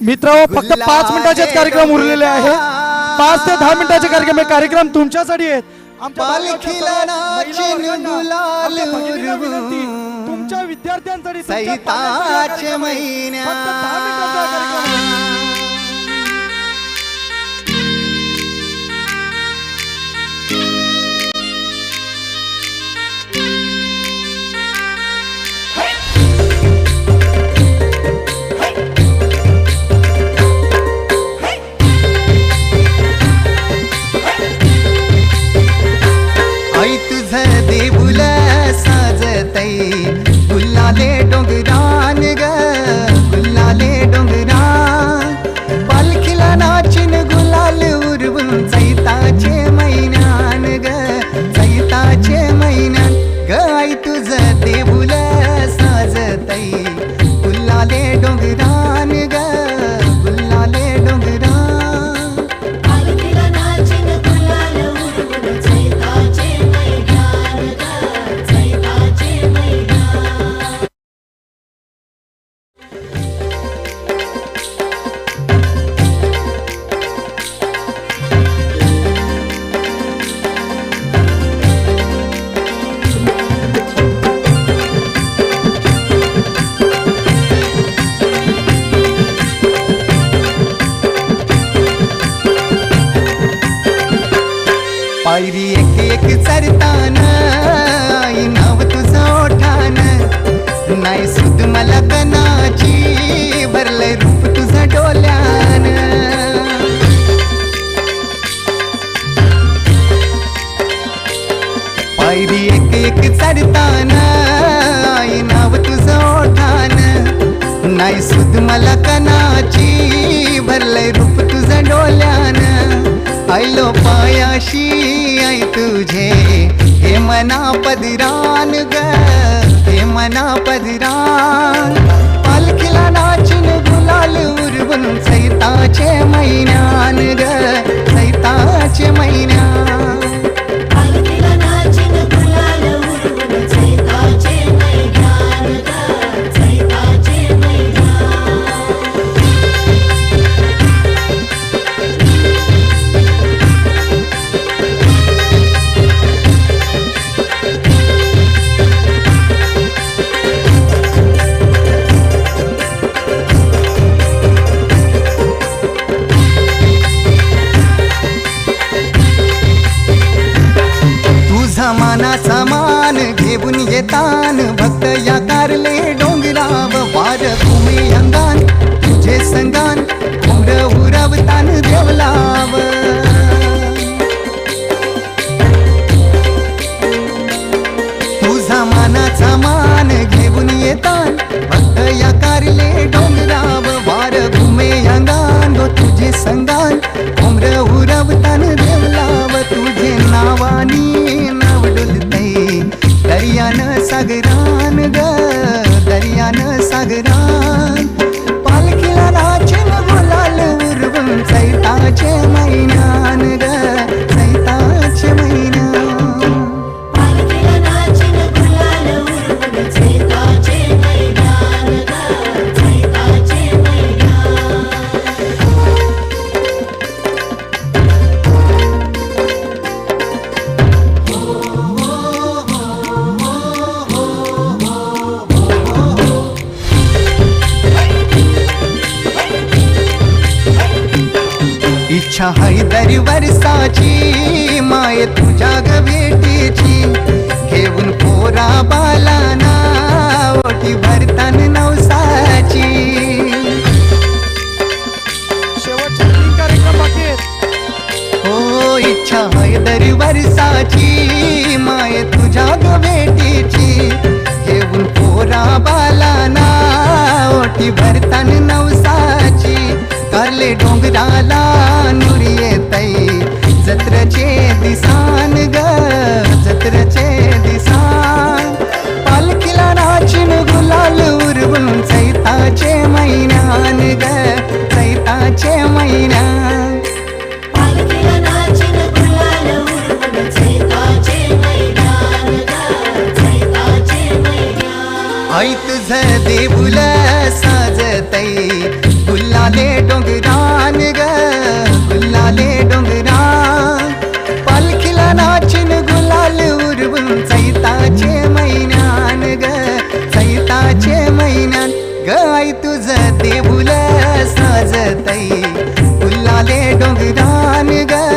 मित्र फक्त पाच मिनिटाचेच कार्यक्रम उरलेले आहेत. पाच ते दहा मिनिटाचे कार्यक्रम हे कार्यक्रम तुमच्यासाठी आहेत. आमच्या पालखीला बालकाच्या सर्व एक चरतान आई नाव तुझं ओठान. नाही सुद मला कनाची भरलंय रूप तुझं डोल्यान. पायरी एक एक चरतान आई नाव तुझं ओठान. नाही सुद मला कनाची भरलंय रूप तुझं डोल्यान. आयलो पायाशी आई तुझे। हे मना पदिरान ग हे मना पदिरान। पालखीला नाचून गुलाल उरवून सैताचे मैनान ग तुझा मान घेऊन येतान भक्त या कारले डोंगराव वार भूमी अंगान तुझे संगान उर उरवतान देवलाव. तुझा मानाचा मान घेऊन येतान भक्त या कारले दर्यान सागरान ग दर्यान सागरान. पालखीला नाचिन गुलाल उरवून चैताचे मैना. इच्छा है दर वर्षाची माय तुझ्या ग भेटीची. घेऊन पोरा बालाना ओटी भरतान नवसाची. हो इच्छा है दर वर्षाची माय तुझ्या ग भेटीची. घेऊन पोरा बालाना ओटी भरतान नवसाची. कारले डोंगराला जत्रेचे दिसान ग जत्रेचे दिसान. पालखीला नाचिन गुलाल उरवून सैताचे मैनान ग सैताचे चैताचे महिन्यान ऐ तुझ देवुल साजतै गुल्लाले डोंगरा मागचे महिन्यात गाय तुझ ते बुल साजतई फुल्लाले डोंगरान ग